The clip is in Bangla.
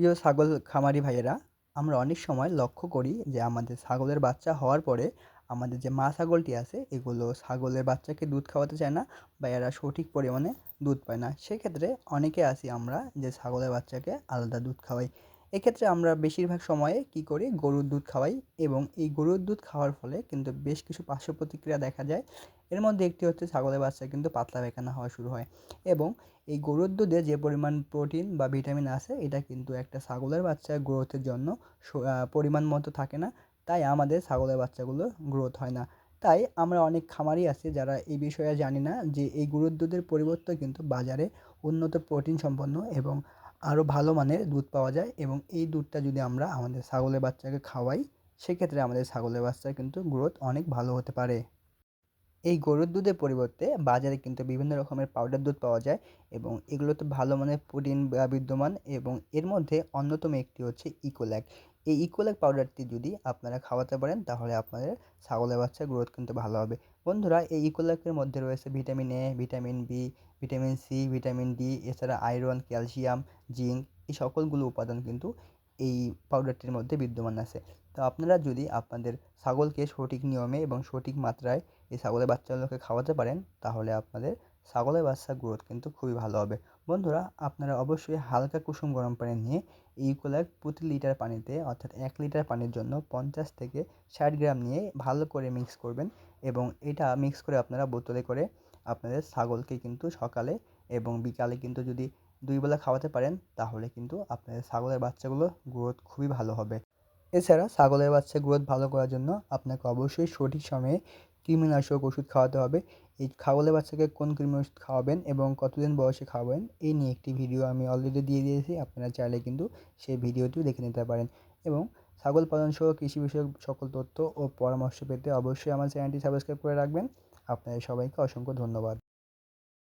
প্রিয় ছাগল খামারি ভাইয়েরা, আমরা অনেক সময় লক্ষ্য করি যে আমাদের ছাগলের বাচ্চা হওয়ার পরে আমাদের যে মা ছাগলটি আছে, এগুলো ছাগলের বাচ্চাকে দুধ খাওয়াতে চায় না বা এরা সঠিক পরিমাণে দুধ পায় না। সেক্ষেত্রে অনেকে আছি আমরা যে ছাগলের বাচ্চাকে আলাদা দুধ খাওয়াই। এক্ষেত্রে আমরা বেশিরভাগ সময়ে কী করি? গরুর দুধ খাওয়াই এবং এই গরুর দুধ খাওয়ার ফলে কিন্তু বেশ কিছু পার্শ্ব প্রতিক্রিয়া দেখা যায়। এর মধ্যে একটি হচ্ছে ছাগলের বাচ্চা কিন্তু পাতলা পায়খানা হওয়া শুরু হয় এবং এই গরুর দুধে যে পরিমাণ প্রোটিন বা ভিটামিন আছে, এটা কিন্তু একটা ছাগলের বাচ্চার গ্রোথের জন্য পরিমাণ মতো থাকে না। তাই আমাদের ছাগলের বাচ্চাগুলো গ্রোথ হয় না। তাই আমরা অনেক খামারি আছি যারা এই বিষয়ে জানি না যে এই গরুর দুধের পরিবর্তে কিন্তু বাজারে উন্নত প্রোটিন সম্পন্ন এবং আরও ভালো মানের দুধ পাওয়া যায় এবং এই দুধটা যদি আমরা আমাদের ছাগলের বাচ্চাকে খাওয়াই, সেক্ষেত্রে আমাদের ছাগলের বাচ্চার কিন্তু গ্রোথ অনেক ভালো হতে পারে। এই গরুর দুধের পরিবর্তে বাজারে কিন্তু বিভিন্ন রকমের পাউডার দুধ পাওয়া যায় এবং এগুলোতে ভালো মানের প্রোটিন বিদ্যমান এবং এর মধ্যে অন্যতম একটি হচ্ছে ইকোল্যাক এই ইকোল্যাক পাউডারটি যদি আপনারা খাওয়াতে পারেন, তাহলে আপনাদের ছাগলের বাচ্চার গ্রোথ কিন্তু ভালো হবে। বন্ধুরা, এই ইকোল্যাকের মধ্যে রয়েছে vitamin A vitamin B vitamin C vitamin D এছাড়া আয়রন ক্যালসিয়াম জিঙ্ক এই সকলগুলো উপাদান কিন্তু এই পাউডারটির মধ্যে বিদ্যমান আছে। তো আপনারা যদি আপনাদের ছাগলকে সঠিক নিয়মে এবং সঠিক মাত্রায় এই ছাগলের বাচ্চাগুলোকে খাওয়াতে পারেন, তাহলে আপনাদের ছাগলের বাচ্চার গ্রোথ কিন্তু খুবই ভালো হবে। বন্ধুরা, আপনারা অবশ্যই হালকা কুসুম গরম পানি নিয়ে ইউকোলাক প্রতি লিটার পানিতে, অর্থাৎ এক লিটার পানির জন্য পঞ্চাশ থেকে ষাট গ্রাম নিয়ে ভালো করে মিক্স করবেন এবং এটা মিক্স করে আপনারা বোতলে করে আপনাদের ছাগলকে কিন্তু সকালে এবং বিকালে কিন্তু যদি দুই বেলা খাওয়াতে পারেন, তাহলে কিন্তু আপনাদের ছাগলের বাচ্চাগুলো গ্রোথ খুবই ভালো হবে। এছাড়া ছাগলের বাচ্চা গ্রোথ ভালো করার জন্য আপনাকে অবশ্যই সঠিক সময়ে কৃমিনাশক ওষুধ খাওয়াতে হবে। এই ছাগলের বাচ্চাকে কোন কৃমি ওষুধ খাওয়াবেন এবং কতদিন বয়সে খাওয়াবেন, এই নিয়ে একটি ভিডিও আমি অলরেডি দিয়ে দিয়েছি। আপনারা চাইলে কিন্তু সেই ভিডিওটিও দেখে নিতে পারেন। এবং ছাগল পালন সহ কৃষি বিষয়ক সকল তথ্য ও পরামর্শ পেতে অবশ্যই আমার চ্যানেলটি সাবস্ক্রাইব করে রাখবেন। আপনাদের সবাইকে অসংখ্য ধন্যবাদ।